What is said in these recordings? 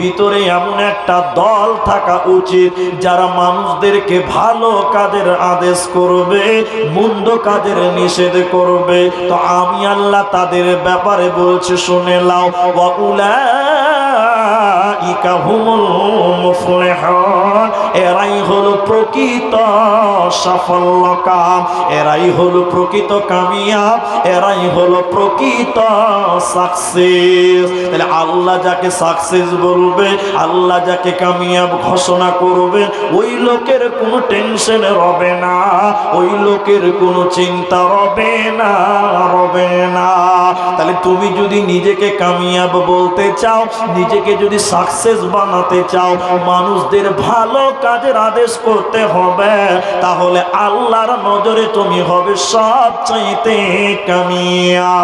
ভিতরে এমন একটা দল থাকা উচিত যারা মানুষদেরকে ভালো কাজের আদেশ করবে, মন্দ কাজের নিষেধ করবে। তো আমি আল্লাহ তাদের ব্যাপারে বলছি, শুনে লাও ওয়া এরাই হলো প্রকৃত সাফল্য কাম এরাই হলো প্রকৃত কামিয়াব। এরাই হলো প্রকৃত সাকসেস তাহলে আল্লাহ যাকে সাকসেস বলবে, আল্লাহ যাকে কামিয়াব ঘোষণা করবে, ওই লোকের কোনো টেনশন রবে না। ওই লোকের কোনো চিন্তা রবে না রবে না। তাহলে তুমি যদি নিজেকে কামিয়াব বলতে চাও, নিজেকে যদি সাকসেস বানাতে চাও, মানুষদের ভালো কাজের আদেশ করতে হবে, তাহলে আল্লাহর নজরে তুমি হবে সব চাইতে কামিয়া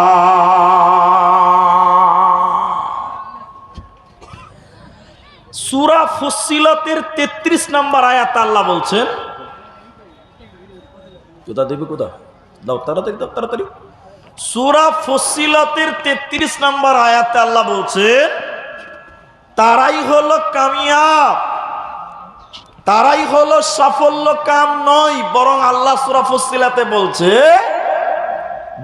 সুরা ফুসিলতের তেত্রিশ নম্বর আয়াত আল্লাহ বলছেন কোথা দেবে কোথা দাও, তাড়াতাড়ি দাও, তাড়াতাড়ি। সুরা ফসিলতের তেত্রিশ নম্বর আয়াতে আল্লাহ বলছেন তারাই হলো কামিয়াব। তারাই হলো সাফল্য কাম নয়, বরং আল্লাহ সুরা ফসিলাতে বলছে,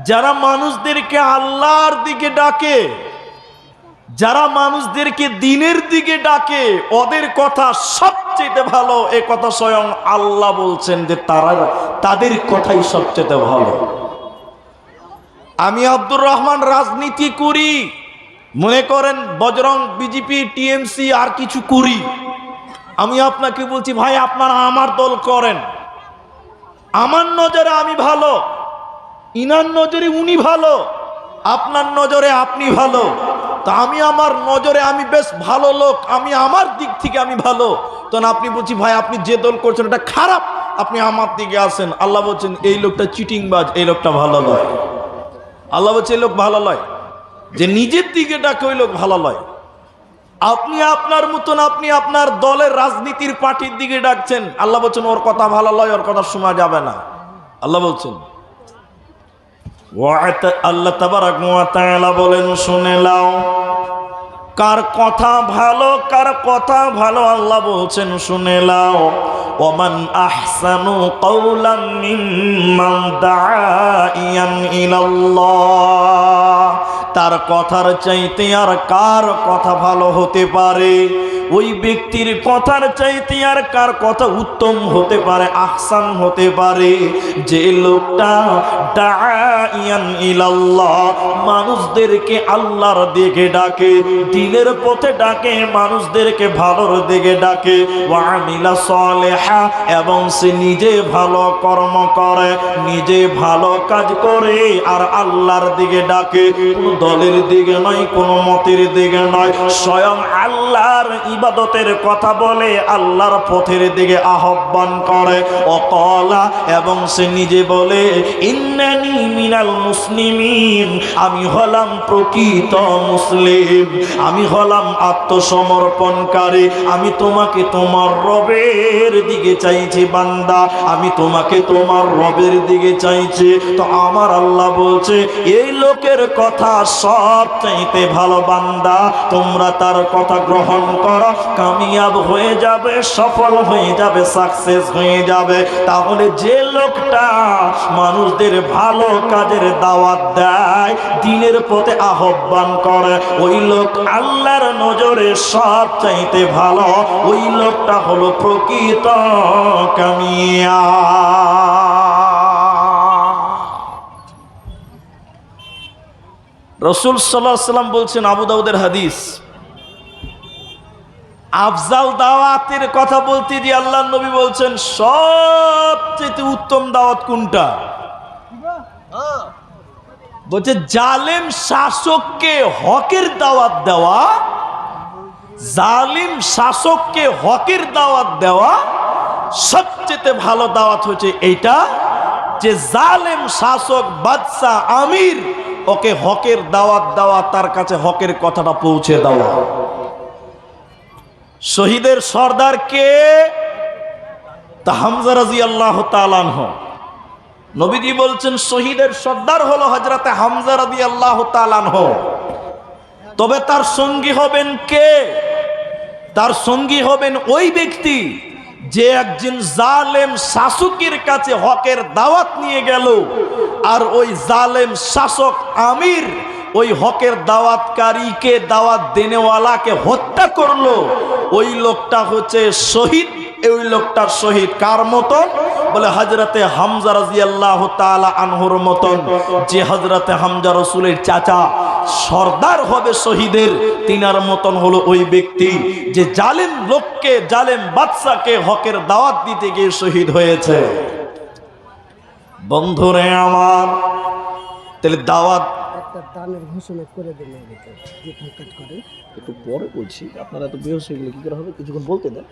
যারা মানুষদেরকে আল্লাহর দিকে ডাকে, যারা মানুষদেরকে দিনের দিকে ডাকে, ওদের কথা সবচেয়ে ভালো, এ কথা স্বয়ং আল্লাহ বলছেন যে তারা তাদের কথাই সবচেয়ে ভালো। আমি আব্দুর রহমান রাজনীতি করি। মনে করেন বজরং বিজেপি টিএমসি আর কিছু করি। আমি আপনাকে বলছি, ভাই, আপনারা আমার দল করেন। আমার নজরে আমি ভালো, ইনার নজরে উনি ভালো, আপনার নজরে আপনি ভালো। তা আমি আমার নজরে আমি বেশ ভালো লোক, আমি আমার দিক থেকে আমি ভালো। তখন আপনি বলছি, ভাই, আপনি যে দল করছেন এটা খারাপ। আপনি আমার দিকে আসেন। আল্লাহ বলছেন, এই লোকটা চিটিংবাজ এই লোকটা ভালো নয়। আল্লাহ বলছে, এই লোক ভালো লয় যে নিজের দিকে ডাকে ওই লোক ভালো লয়। আপনি আপনার মতন আপনি আপনার দলের রাজনীতির পার্টির দিকে ডাকছেন, আল্লাহ বলছেন, ওর কথা ভালো লয়, ওর কথা শোনা যাবে না। আল্লাহ বলছেন আল্লাহ তাবারাক বলেন, শুনে লাও কার কথা ভালো, কার কথা ভালো আল্লাহ বলছেন, শুনে লাও ওমান আহসানু কওলাম মিম্মান দাআ তার কথার চাইতে আর কার কথা ভালো হতে পারে? ওই ব্যক্তির কথার চাইতে আর কার কথা উত্তম হতে পারে, আহসান হতে পারে? যে লোকটা দায়ান ইলাল্লাহ, মানুষদেরকে আল্লাহর দিকে ডাকে, দিনের পথে ডাকে, মানুষদেরকে ভালোর দিকে ডাকে। এবং সে নিজে ভালো কর্ম করে, নিজে ভালো কাজ করে, আর আল্লাহর দিকে ডাকে। কোনো দলের দিকে নয়, কোনো মতের দিকে নয়, স্বয়ং আল্লাহর ইবাদতের কথা বলে আল্লাহর পথের দিকে আহ্বান করে। অকলা, এবং সে নিজে বলে, ইন্নানি মিনাল মুসলিমিন, আমি হলাম প্রকৃত মুসলিম, আমি হলাম আত্মসমর্পণকারী, আমি তোমাকে তোমার রবের দিকে চাইছি বান্দা, আমি তোমাকে তোমার রবের দিকে চাইছি। তো আমার আল্লাহ বলছে, এই লোকের কথা সব চাইতে ভালো বান্দা, তোমরা তার কথা গ্রহণ করো কামিয়াব হয়ে যাবে, সফল হয়ে যাবে সাকসেস হয়ে যাবে। তাহলে যে লোকটা মানুষদের ভালো কাজের দাওয়াত দেয়, দিনের পথে আহ্বান করে, ওই লোক আল্লাহর নজরে সব চাইতে ভালো, ওই লোকটা হলো প্রকৃত কামিয়া। রসুল সাল্লাহ সাল্লাম বলছেন আবু দাউদের হাদিস আফজাল দাওয়াতের কথা বলতে যে আল্লাহ নবী বলছেন, সবচেয়ে উত্তম দাওয়াত কোনটা? বলছে, জালেম শাসককে হকের দাওয়াত দেওয়া, জালিম শাসককে হকের দাওয়াত দেওয়া সবচেয়ে ভালো দাওয়াত হচ্ছে এইটা, যে জালেম শাসক বাদশাহ আমির ওকে হকের দাওয়াত দেওয়া, তার কাছে হকের কথাটা পৌঁছে দেওয়া। শহীদের সর্দার কে? তা হামজা রাজি আল্লাহ তালানহ নবীজি বলছেন, শহীদের সর্দার হলো হজরতে হামজা রাজি আল্লাহ তালানহ তবে তার সঙ্গী হবেন কে? তার সঙ্গী হবেন ওই ব্যক্তি যে একজন জালেম শাসকের কাছে হকের দাওয়াত নিয়ে গেল, আর ওই জালেম শাসক আমির ওই হকের দাওয়াতকারীকে দাওয়াত দেনেওয়ালাকে হত্যা করল? ওই লোকটা হচ্ছে শহীদ। ওই লোকটার শহীদ কার মতন? বলে হজরতে হামজা রাজি আল্লাহ আনহুর মতন। যে হজরতে হামজা রসুলের চাচা সর্দার হবে শহীদের, তিনার মতন হলো ওই ব্যক্তি যে জালেম লোককে, জালেম বাদশাকে হকের দাওয়াত দিতে গিয়ে শহীদ হয়েছে। বন্ধুরে আমার, তাহলে দাওয়াত একটা দানের ঘোষণা করে দেন যে কাট করে। একটু পরে বলছি, আপনারা এত বেহস হয়ে গেলে কি করে হবে? কিছুক্ষণ বলতে দেন।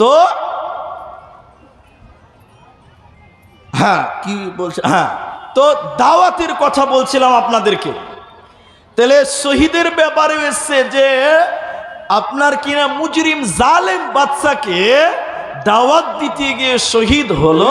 তো? হ্যাঁ কি বলছে? হ্যাঁ। তো দাওয়াতের কথা বলছিলাম আপনাদেরকে। তাহলে শহীদের ব্যাপারে এসছে যে, আপনার কিনা মুজরিম জালেম বাচ্চাকে দাওয়াত দিতে গিয়ে শহীদ হলো?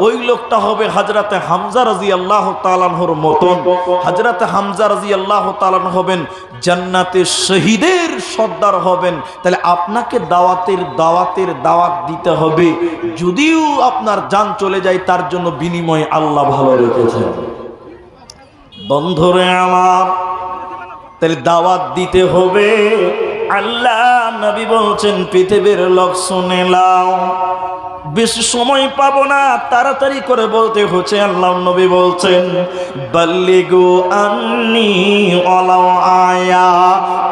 ওই লোকটা হবে হাজরাতে হামজা রাজি আল্লাহ তালানহর মতন। হাজরাতে হামজা রাজি আল্লাহ তালান হবেন জান্নাতে শহীদের সর্দার হবেন। তাহলে আপনাকে দাওয়াতের দাওয়াতের দাওয়াত দিতে হবে। যদিও আপনার যান চলে যায়, তার জন্য বিনিময় আল্লাহ ভালো রেখেছেন। বন্ধুরে আমার, তাহলে দাওয়াত দিতে হবে। আল্লাহ নবী বলছেন, পৃথিবীর লোক শুনে লাও বেশি সময় পাবো না, তাড়াতাড়ি করে বলতে হচ্ছে, আল্লাহ নবী বলছেন, বাল্লিগু আন্নি অলাও আয়া।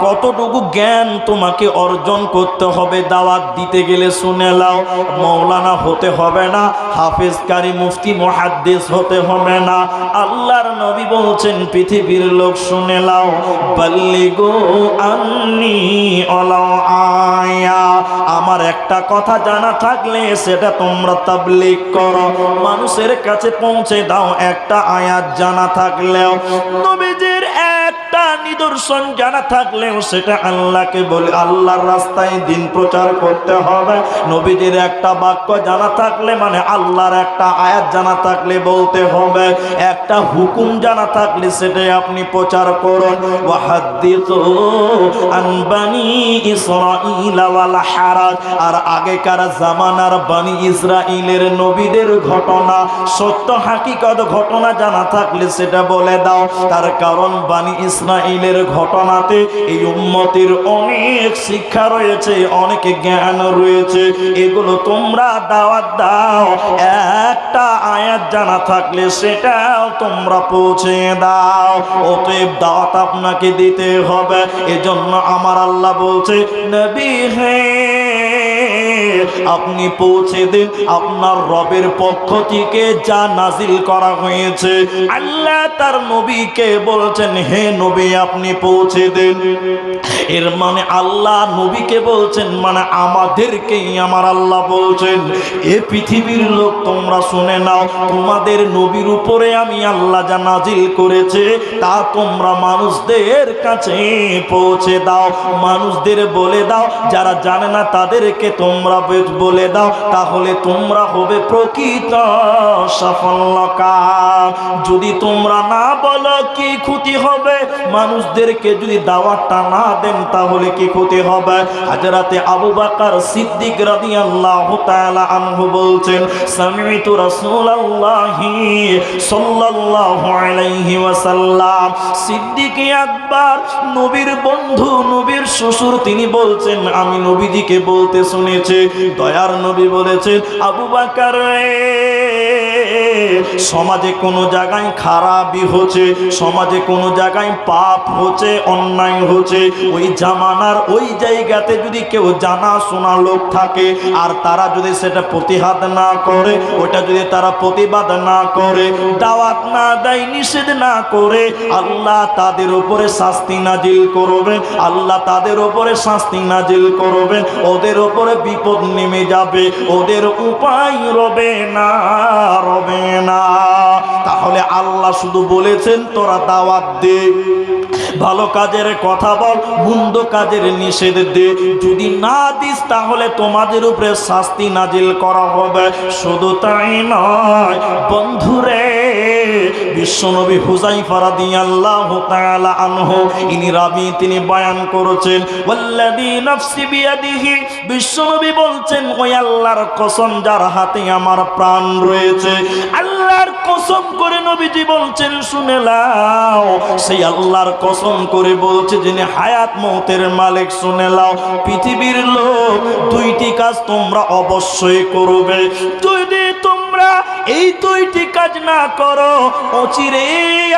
কতটুকু জ্ঞান তোমাকে অর্জন করতে হবে, দাওয়াত দিতে গেলে শুনে লাও মৌলানা হতে হবে না হাফেজ কারি মুফতি মহাদ্দেশ হতে হবে না। আল্লাহর নবী বলছেন, পৃথিবীর লোক শুনে লাও বাল্লিগু আন্নি অলাও আয়া। আমার একটা কথা জানা থাকলে সেটা তোমরা তাবলিগ করো। মানুষের কাছে পৌঁছে দাও একটা আয়াত জানা থাকলেও। নবীজির একটা নিদর্শন জানা থাকলেও সেটা আল্লাহকে বলে, আল্লাহর রাস্তায় দিন প্রচার করতে হবে। নবীজির একটা বাক্য জানা থাকলে মানে আল্লাহর একটা আয়াত জানা থাকলে বলতে হবে। একটা হুকুম জানা থাকলে সেটাই আপনি প্রচার করুন। আর আগেকার জামানার বানি ইসরাইলের নবীদের ঘটনা, সত্য হাকিকত ঘটনা জানা থাকলে সেটা বলে দাও। তার কারণ বানি ইসরাইলের ঘটনাতে এই উম্মতের অনেক শিক্ষা রয়েছে, অনেক জ্ঞান রয়েছে। এগুলো তোমরা দাওয়াত দাও, একটা আয়াত জানা থাকলে সেটাও তোমরা পৌঁছে দাও। অতএব দাওয়াত আপনাকে দিতে হবে, এজন্য আমার আল্লাহ বলছে, নবী হে, আপনি পৌঁছে দিন, আপনার রবের পক্ষ থেকে যা নাজিল করা হয়েছে। আল্লাহ তার নবীকে বলছেন, হে নবী, আপনি পৌঁছে দেন। এর মানে আল্লাহ নবীকে বলছেন মানে আমাদেরকেই আমার আল্লাহ বলছেন। এ পৃথিবীর লোক, তোমরা শুনে নাও, তোমাদের নবীর উপরে আমি আল্লাহ যা নাজিল করেছে, তা তোমরা মানুষদের কাছে পৌঁছে দাও। মানুষদের বলে দাও, যারা জানে না তাদেরকে তোমরা বলে দাও, তাহলে তোমরা হবে প্রকৃত সফলকার যদি তোমরা না বলো কি ক্ষতি হবে? মানুষদেরকে যদি দাওয়াতটা না দেন, তাহলে কি ক্ষতি হবে? হাজরাতে আবু বাকার সিদ্দিক রাদিয়াল্লাহু তাআলা আনহু বলছেন, সামিতু রাসূলুল্লাহি সাল্লাল্লাহু আলাইহি ওয়াসাল্লাম। সিদ্দিক আকবর নবীর বন্ধু, নবীর শ্বশুর, তিনি বলছেন, আমি নবীজিকে বলতে শুনেছি। দয়ার নবী বলেছেন, আবু বাকার সমাজে কোনো জায়গায় খারাপই হচ্ছে, সমাজে কোনো জায়গায় পাপ হচ্ছে, অন্যায় হচ্ছে। ওই জামানার ওই জায়গাতে যদি কেউ জানা শোনা লোক থাকে, আর তারা যদি সেটা প্রতিহাত না করে, ওটা যদি তারা প্রতিবাদ না করে, দাওয়াত না দেয়, নিষেধ না করে, আল্লাহ তাদের উপরে শাস্তি নাজিল করবেন আল্লাহ তাদের উপরে শাস্তি নাজিল করবেন ওদের উপরে বিপদ নেমে যাবে, ওদের উপায় রবে না রবে না। তাহলে আল্লাহ শুধু বলেছেন, তোরা দাওয়াত দে, ভালো কাজের কথা বল, মন্দ কাজের নিষেধ দে। যদি না দিস, তাহলে তোমাদের উপরে শাস্তি নাজিল করা হবে। শুধু তাই নয়, বন্ধুরে, বিশ্বনবী হুজাইফা রাদিয়াল্লাহু তাআলা আনহু, ইনি রাবি, তিনি বয়ান করেছেন বিশ্বনবী বলছেন, ওই আল্লাহর কসম যার হাতে আমার প্রাণ রয়েছে। আল্লাহর কসম করে নবীজি বলছেন, শুনে লাও সেই আল্লাহর কসম করে বলছে যিনি হায়াত মতের মালিক, শুনে লাও পৃথিবীর লোক দুইটি কাজ তোমরা অবশ্যই করবে। তোমরা এই দুইটি কাজ না করো। অচিরে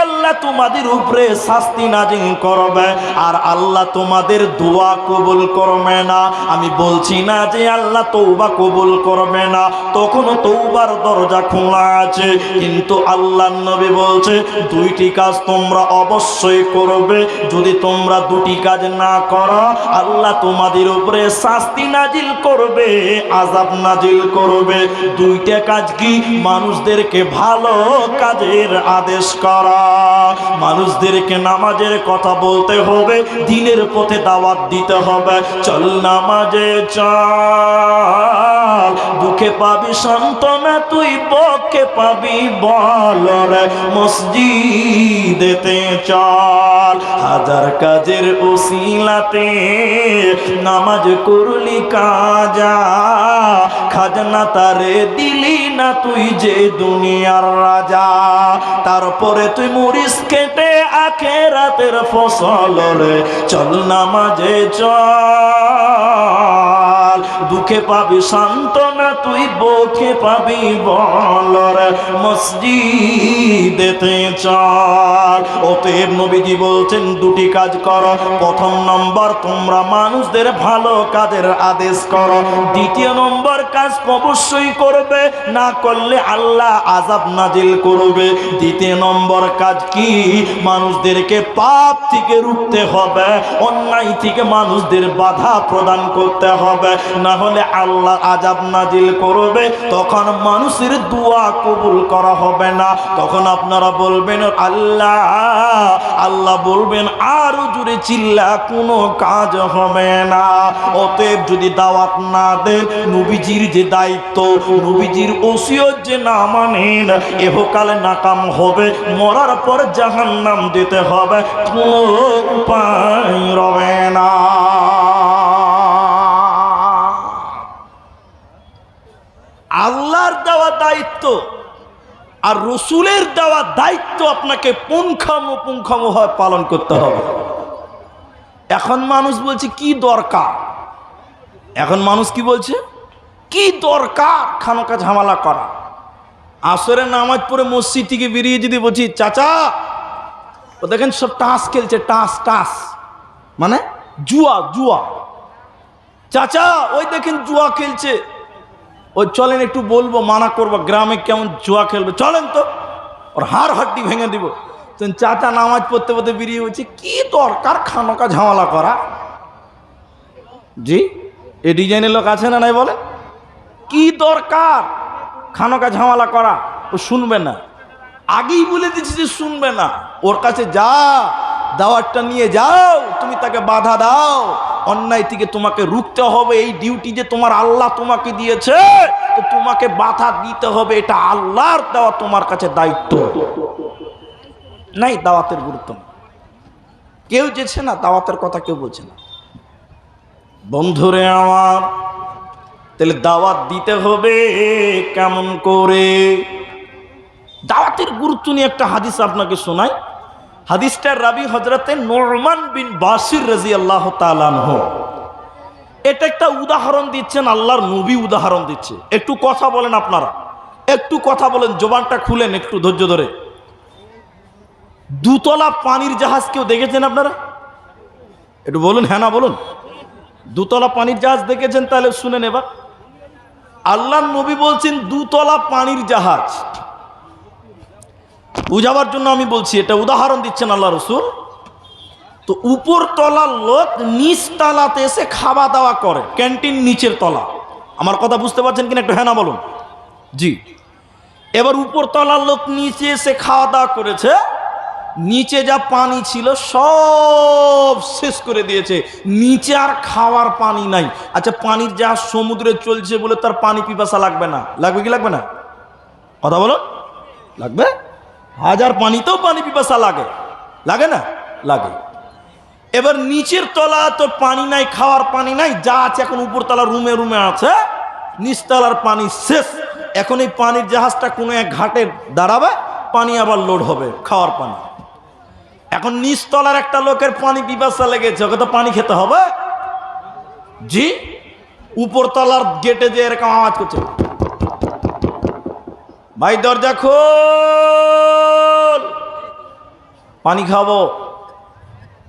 আল্লাহ তোমাদের উপরে শাস্তি নাজিল করবে, আর আল্লাহ তোমাদের দোয়া কবুল করবে না। আমি বলছি না যে আল্লাহ তৌবা কবুল করবে না, তখনও তৌবার দরজা খোলা আছে, কিন্তু আল্লাহ নবী বলছে, দুইটি কাজ তোমরা অবশ্যই করবে, যদি তোমরা দুটি কাজ না করো, আল্লাহ তোমাদের উপরে শাস্তি নাজিল করবে আজাব নাজিল করবে। দুইটা কাজ কি? মানুষদেরকে ভালো কাজের আদেশ করা। মানুষদেরকে নামাজের কথা বলতে হবে, দিনের পথে দাওয়াত দিতে হবে। চল নামাজে চল বুকে পাবি সান্ত্বনা, তুই বকে পাবি বল মসজিদেতে চল। হাজার কাজের ওসিলাতে নামাজ করলি কাজা। খাজনা তারে দিলি না তুই যে দুনিয়ার রাজা, তারপরে তুই মরিস কেটে আখে রাতের ফসল রে, চল না মাঝে চল। দুঃখে পাবি সান্ত্বনা তুই বকে পাবি বল রে মসজিদেতে চল অতএব নবীজি বলছেন, দুটি কাজ করো। প্রথম নম্বর, তোমরা মানুষদের ভালো কাজের আদেশ করো। দ্বিতীয় নম্বর, কাজ অবশ্যই করবে, না করলে আল্লাহ আজাব নাজিল করবে। দ্বিতীয় নম্বর কাজ কি? মানুষদেরকে পাপ থেকে রুখতে হবে, অন্যায় থেকে মানুষদের বাধা প্রদান করতে হবে। না হলে আল্লাহ আজাব নাজিল করবে, তখন মানুষের দোয়া কবুল করা হবে না। তখন আপনারা বলবেন, আল্লাহ আল্লাহ বলবেন, আরও জুড়ে চিল্লা, কোনো কাজ হবে না। অতএব যদি দাওয়াত না দেন, নবীজির যে দায়িত্ব, নবীজির ওসিয়ত যে না মানেন, এহকালে নাকাম হবে, মরার পর জাহান নাম দিতে হবে, কোনো উপায় রবে না। আল্লাহর দেওয়া দায়িত্ব আর রসুলের দেওয়া দায়িত্ব আপনাকে পুঙ্খামো হয় পালন করতে হবে। এখন মানুষ বলছে, কি দরকার? এখন মানুষ কি বলছে, কি দরকার? খানকা ঝামেলা করা। আসরে নামাজ পড়ে মসজিদ থেকে বেরিয়ে যদি বলছি, চাচা, ও দেখেন সব টাস খেলছে, টাস টাস। মানে জুয়া জুয়া। চাচা, ওই দেখেন জুয়া খেলছে। ওই চলেন একটু বলব, মানা করব, গ্রামে কেমন জুয়া খেলবে। চলেন তো, ওর হাড় হাড্ডি ভেঙে দিব। তো চাচা নামাজ পড়তে পড়তে বেরিয়ে বলছে, কি দরকার খানকা ঝামেলা করা? জি, এ ডিজাইনের লোক আছে না নাই বলে? কি দরকার? খানকা ঝামেলা করা? ও শুনবে না। আগেই বলে দিচ্ছি যে শুনবে না। ওর কাছে যা দাওয়াতটা নিয়ে যাও, তুমি তাকে বাধা দাও। অন্যায় থেকে তোমাকে রুখতে হবে, এই ডিউটি যে তোমার আল্লাহ তোমাকে দিয়েছে, তো তোমাকে বাধা দিতে হবে, এটা আল্লাহর দেওয়া তোমার কাছে দায়িত্ব। নাই, দাওয়াতের গুরুত্ব কেউ যেছে না, দাওয়াতের কথা কেউ বলছে না। বন্ধুরে আমার, তাহলে দাওয়াত দিতে হবে কেমন করে? দাওয়াতের গুরুত্ব নিয়ে একটা হাদিস আপনাকে শোনাই। হাদিসটার রাবি হজরতে নোরমান বিন বাসির রাজি আল্লাহ তালানহ এটা একটা উদাহরণ দিচ্ছেন আল্লাহর নবী উদাহরণ দিচ্ছে। একটু কথা বলেন আপনারা। একটু কথা বলেন, জোবানটা খুলেন একটু ধৈর্য ধরে। দুতলা পানির জাহাজ কেউ দেখেছেন আপনারা? একটু বলুন হ্যাঁ না বলুন। দুতলা পানির জাহাজ দেখেছেন তাহলে শুনে নেবা। আল্লাহ নবী বলছেন, দুতলা পানির জাহাজ। বুঝাবার জন্য আমি বলছি, এটা উদাহরণ দিচ্ছেন আল্লাহ রসুল। তো উপর তলার লোক নিচ তলাতে এসে খাওয়া দাওয়া করে, ক্যান্টিন নিচের তলা। আমার কথা বুঝতে পারছেন কিনা একটু হ্যাঁ না বলুন? জি। এবার উপর তলার লোক নিচে এসে খাওয়া দাওয়া করেছে, নিচে যা পানি ছিল সব শেষ করে দিয়েছে। নিচে আর খাওয়ার পানি নাই। আচ্ছা পানির যা সমুদ্রে চলছে বলে তার পানি পিপাসা লাগবে না? লাগবে কি লাগবে না? কথা বলো লাগবে? হাজার পানিতেও পানি পিপাসা লাগে। লাগে না? লাগে। এবার নিচের তলা তো পানি নাই, খাওয়ার পানি নাই, যা আছে এখন উপর তলা রুমে রুমে আছে, নিচতলার পানি শেষ। এখন এই পানির জাহাজটা কোনো এক ঘাটে দাঁড়াবে, পানি আবার লোড হবে, খাওয়ার পানি। এখন নিচতলার একটা লোকের পানি পিপাসা লেগেছে, ওকে তো পানি খেতে হবে? জি? উপরতলার গেটে যে এরকম আওয়াজ করছে। ভাই, দরজা খোল। পানি খাব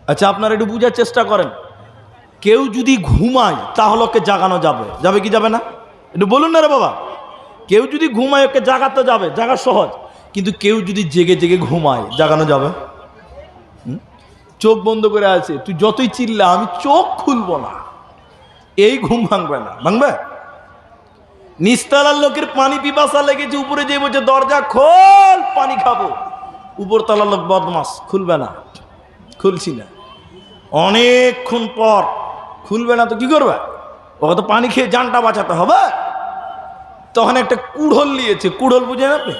আচ্ছা আপনারা একটু বুঝার চেষ্টা করেন। কেউ যদি ঘুমায়, তাহলে ওকে জাগানো যাবে। যাবে কি যাবে না? একটু বলুন না রে বাবা। কেউ যদি ঘুমায়, ওকে জাগাতে যাবে। জাগা সহজ। কিন্তু কেউ যদি জেগে জেগে ঘুমায়, জাগানো যাবে? চোখ বন্ধ করে আছে। তুই যতই চিল্লা, আমি চোখ খুলবো না। এই ঘুম ভাঙবে না। ভাঙবে? নিস্তালার লোকের পানি পিপাসা লেগেছে উপরে যে বলছে দরজা খোল, পানি খাব। উপরতলার লোক বদমাস, খুলবে না। খুলছি না। অনেকক্ষণ পর খুলবে না তো কি করবে? ওকে তো পানি খেয়ে জানটা বাঁচাতে হবে। তখন একটা কুড়োল নিয়েছে। কুড়োল বুঝেন আপনি?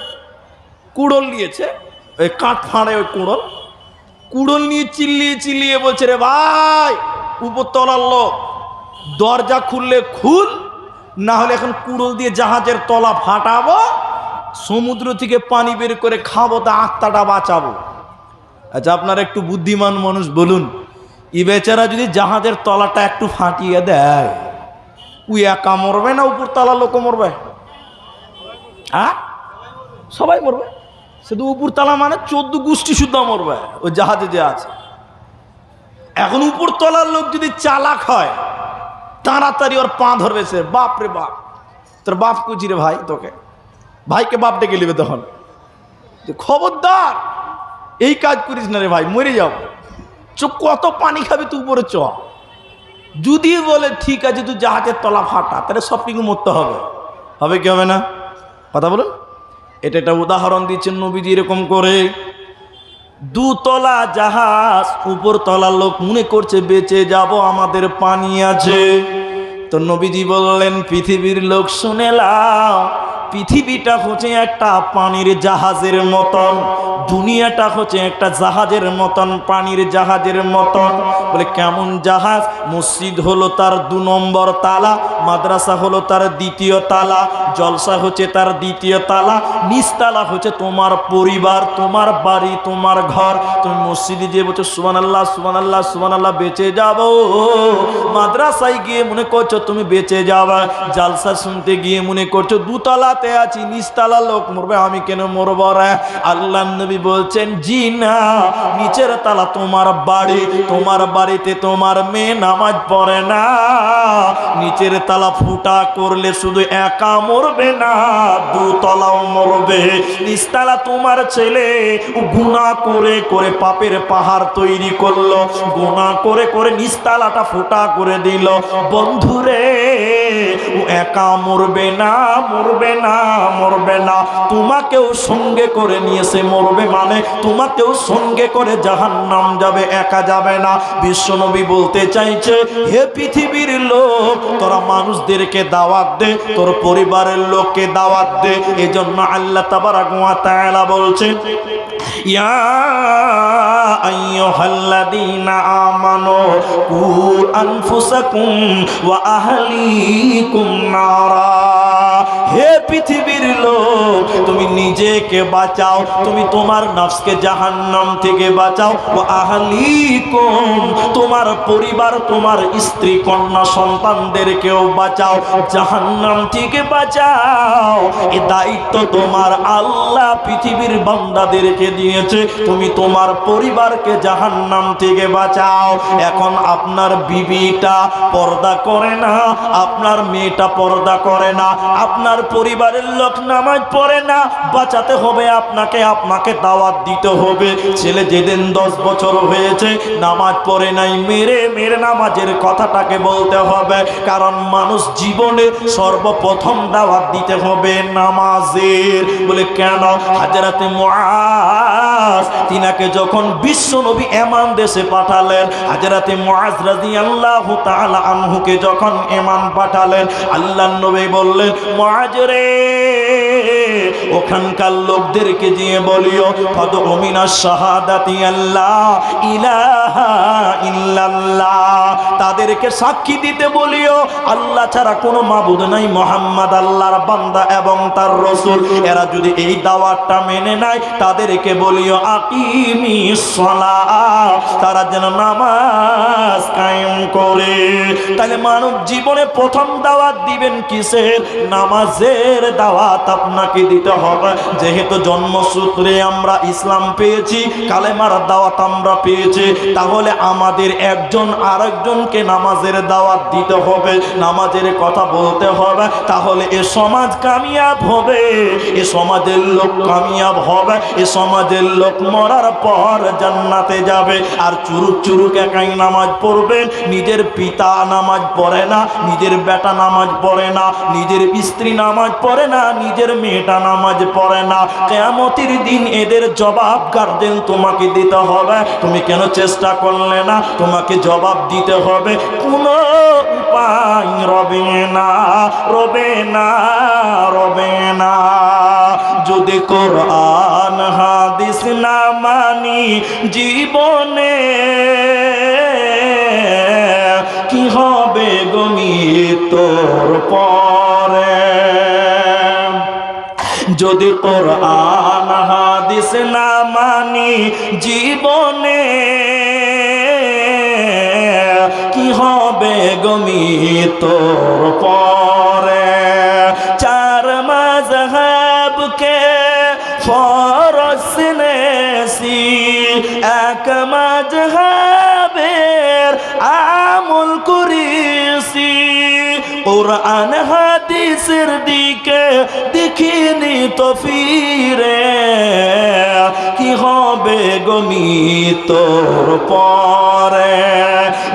কুড়োল নিয়েছে। ওই কাঠ ফাঁড়ে ওই কুড়োল। কুড়োল নিয়ে চিল্লিয়ে চিল্লিয়ে বলছে, রে ভাই, উপরতলার লোক, দরজা খুললে খুল না হলে এখন কুড়োল দিয়ে জাহাজের তলা ফাটাবো, সমুদ্র থেকে পানি বের করে খাব, তা আত্মাটা বাঁচাবো। আচ্ছা আপনারা একটু বুদ্ধিমান মানুষ, বলুন ই বেচারা যদি জাহাজের তলাটা একটু ফাটিয়ে দেয় উই একা মরবে না উপর তলা লোক মরবে? হ্যাঁ সবাই মরবে। শুধু উপর তলা মানে চোদ্দ গোষ্ঠী শুদ্ধ মরবে ওই জাহাজে যে আছে। এখন উপর তলার লোক যদি চালাক হয় তাড়াতাড়ি ওর পা ধরবে সে বাপ রে বাপ। তোর বাপ কুচি রে ভাই তোকে। ভাইকে বাপ ডেকে নেবে তখন। খবরদার, এই কাজ করিস না রে ভাই, মরে যাও। চো কত পানি খাবি তুই উপরে চ। যদি বলে ঠিক আছে, তুই জাহাজের তলা ফাটা, তাহলে কিছু মরতে হবে। হবে কি হবে না? কথা বলুন। এটা একটা উদাহরণ দিচ্ছেন নবীজি এরকম করে। দুতলা জাহাজ উপর তলার লোক মনে করছে, বেঁচে যাব, আমাদের পানি আছে। তো নবীজি বললেন, পৃথিবীর লোক, শুনে লাও পৃথিবীটা হচ্ছে একটা পানির জাহাজের মতন, দুনিয়াটা হচ্ছে একটা জাহাজের মতন, পানির জাহাজের মতন। বলে, কেমন জাহাজ? মসজিদ হলো তার দু নম্বর তালা, মাদ্রাসা হলো তার দ্বিতীয় তালা, জলসা হচ্ছে তার দ্বিতীয় তালা, নিচতালা হচ্ছে তোমার পরিবার, তোমার বাড়ি, তোমার ঘর। তুমি মসজিদে যে বলছো সুবান আল্লাহ সুবান আল্লাহ সুবান আল্লাহ বেঁচে যাব। মাদ্রাসায় গিয়ে মনে করছ তুমি বেঁচে যাবা। জালসা শুনতে গিয়ে মনে করছ দুতলাতে আছি নিচতলা লোক মরবে, আমি কেন মরব আল্লাহ নবী বলছেন, জি না, নিচের তালা তোমার বাড়ি, তোমার বাড়িতে তোমার মেয়ে নামাজ পড়ে না। নিচের তালা ফুটা করলে শুধু একা মরবে না, দুতলাও মরবে। নিচতলা তোমার ছেলে গুণা করে করে পাপের পাহাড় তৈরি করল গুণা করে করে নিচতলাটা ফুটা করে দিল। বন্ধুরে, ও একা মরবে না মরবে না। মরবে না। তোমাকেও সঙ্গে করে নিয়েছে মরবে মানে তোমাকেও সঙ্গে করে জাহান নাম যাবে, একা যাবে না। বিশ্বনবী বলতে চাইছে, হে পৃথিবীর লোক, তোরা মানুষদেরকে দাওয়াত দে, তোর পরিবারের লোককে দাওয়াত দে। এজন্য আল্লাহ তাবারাক ওয়া তাআলা বলছেন ইয়া আইয়ুহাল্লাযীনা আমানু কু আনফুসাকুম ওয়া আহলিকুম নারা। হে পৃথিবীর লোক, তুমি নিজেকে বাঁচাও, তুমি তোমার নফসকে জাহান্নাম থেকে বাঁচাও। ও আহলিকুম, তোমার পরিবার, তোমার স্ত্রী, কন্যা সন্তানদেরকেও বাঁচাও, জাহান্নাম থেকে বাঁচাও। এ দায়িত্ব তোমার আল্লাহ পৃথিবীর বান্দাদেরকে দিয়েছে, তুমি তোমার পরিবারকে জাহান্নাম থেকে বাঁচাও। এখন আপনার বিবিটা পর্দা করে না, আপনার মেয়েটা পর্দা করে না আপনার পরিবারের লোক নামাজ পড়ে না, বাঁচাতে হবে আপনাকে আপনাকে দাওয়াত দিতে হবে। ছেলে যেদিন দশ বছর হয়েছে, নামাজ পড়ে নাই, মেরে মেরে নামাজের কথাটাকে বলতে হবে। কারণ মানুষ জীবনে সর্বপ্রথম দাওয়াত দিতে হবে নামাজের। বলে, কেন? হাজারাতে মুআজ, তিনাকে যখন বিশ্ব নবী এমান দেশে পাঠালেন হাজারাতে মুআজ রাদিয়াল্লাহু তাআলা আনহুকে যখন এমান পাঠালেন আল্লাহ নবী বললেন রে। ওখানকার লোকদেরকে দিয়ে বলিও অমিনা শাহাদাতি আল্লাহ তাদেরকে সাক্ষী দিতে বলিও, আল্লাহ ছাড়া কোনো মাবুদ নাই, মোহাম্মদ আল্লাহর বান্দা এবং তার রসুল। এরা যদি এই দাওয়াতটা মেনে নেয়, তাদেরকে বলিও আকিমি তারা যেন নামাজ কায়েম করে। তাহলে মানব জীবনে প্রথম দাওয়াত দিবেন কিসের? নামাজের দাওয়াত আপনাকে দিতে হবে। যেহেতু জন্মসূত্রে আমরা ইসলাম পেয়েছি, কালেমার দাওয়াত আমরা পেয়েছি, তাহলে আমাদের একজন আরেকজনকে নামাজের দাওয়াত দিতে হবে, নামাজের কথা বলতে হবে। তাহলে এ সমাজ কামিয়াব হবে, এ সমাজের লোক কামিয়াব হবে, এ সমাজের লোক মরার পর জান্নাতে যাবে। আর চুরুক চুরুক একাই নামাজ পড়বেন, নিজের পিতা নামাজ পড়ে না, নিজের বেটা নামাজ পড়ে না, নিজের স্ত্রী নামাজ পড়ে না, নিজের মেয়েটা নামাজ পড়ে না। কেয়ামতির দিন এদের জবাব গার্জেন তোমাকে দিতে হবে? তুমি কেন চেষ্টা করলে না? তোমাকে জবাব দিতে হবে। কোনো উপায় রবে না রবে না রবে না। যদি কোরআন, হাদিস না মানি, জীবনে কি হবে গমি তোর পরে? যদি কোরআন, হাদিস না মানি জীবনে, কি হবে গমি তোর পরে? তো ফিরে, কি হবে গমি তোর পরে?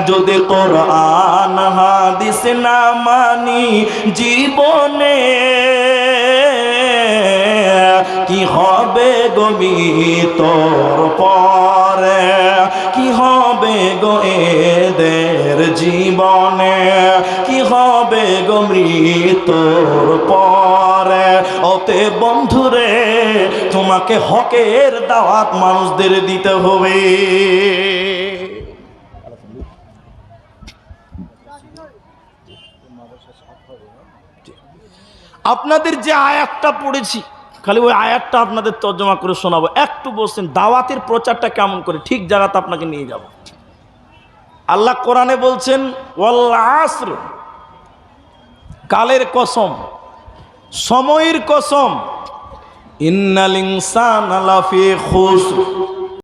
যদি কোরআন, হাদিস না মানি জীবনে, কি হবে গমি তোর পরে? কি হবে গো এদের জীবনে? কি হবে গো মৃত্যুর পরে? তোমাকে হকের দাওয়াত মানুষদের দিতে হবে। আপনাদের যে আয়াতটা পড়েছি, খালি ওই আয়াতটা আপনাদের তর্জমা করে শোনাবো। একটু বলছেন দাওয়াতের প্রচারটা কেমন করে? ঠিক জায়গাতে আপনাকে নিয়ে যাব। আল্লাহ কোরআনে বলছেন আসর, কালের কসম, সময়ের কসম ইন্নাল ইনসান আলাফি খুসর